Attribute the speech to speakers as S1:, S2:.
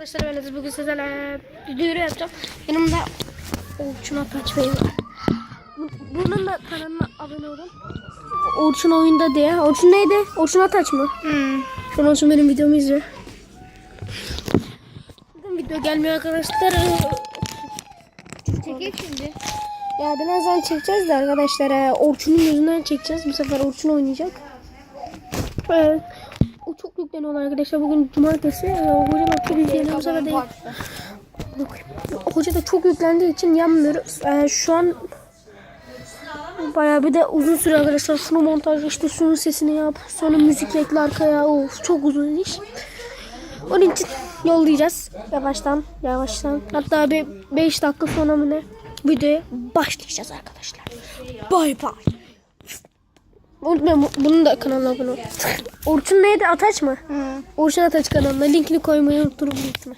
S1: Arkadaşlar ben Aziz bugün sizlerle duyuru yapacağım. Yanımda Orçun Ataç Bey var. Bu- Bunun da kanalına abone olun. Orçun oyunda diye. Orçun neydi? Orçun Ataç mı?
S2: Hmm.
S1: Şu an Orçun benim videomu izliyor. Bugün video gelmiyor arkadaşlar.
S2: Çekil şimdi.
S1: Ya birazdan çekeceğiz de arkadaşlar. e, Orçun'un yüzünden çekeceğiz. Bu sefer Orçun oynayacak. Evet. O çok yükleniyor arkadaşlar. Bugün cumartesi. E, Hoca baktı biz yeni bu sefer de Hoca da çok yüklendiği için yanmıyoruz. Ee, şu an bayağı bir de uzun süre arkadaşlar. Şunu montaj işte şunun sesini yap. Sonra müzik ekle arkaya. Of çok uzun iş. Onun için yollayacağız. Yavaştan yavaştan. Hatta bir 5 dakika sonra mı ne videoya başlayacağız arkadaşlar. Bay bay. Unutmayın bu- bunun da kanalına abone ol. Orçun neydi? Ataç mı?
S2: Hı.
S1: Orçun Ataç kanalına linkini koymayı unutturum büyük ihtimal.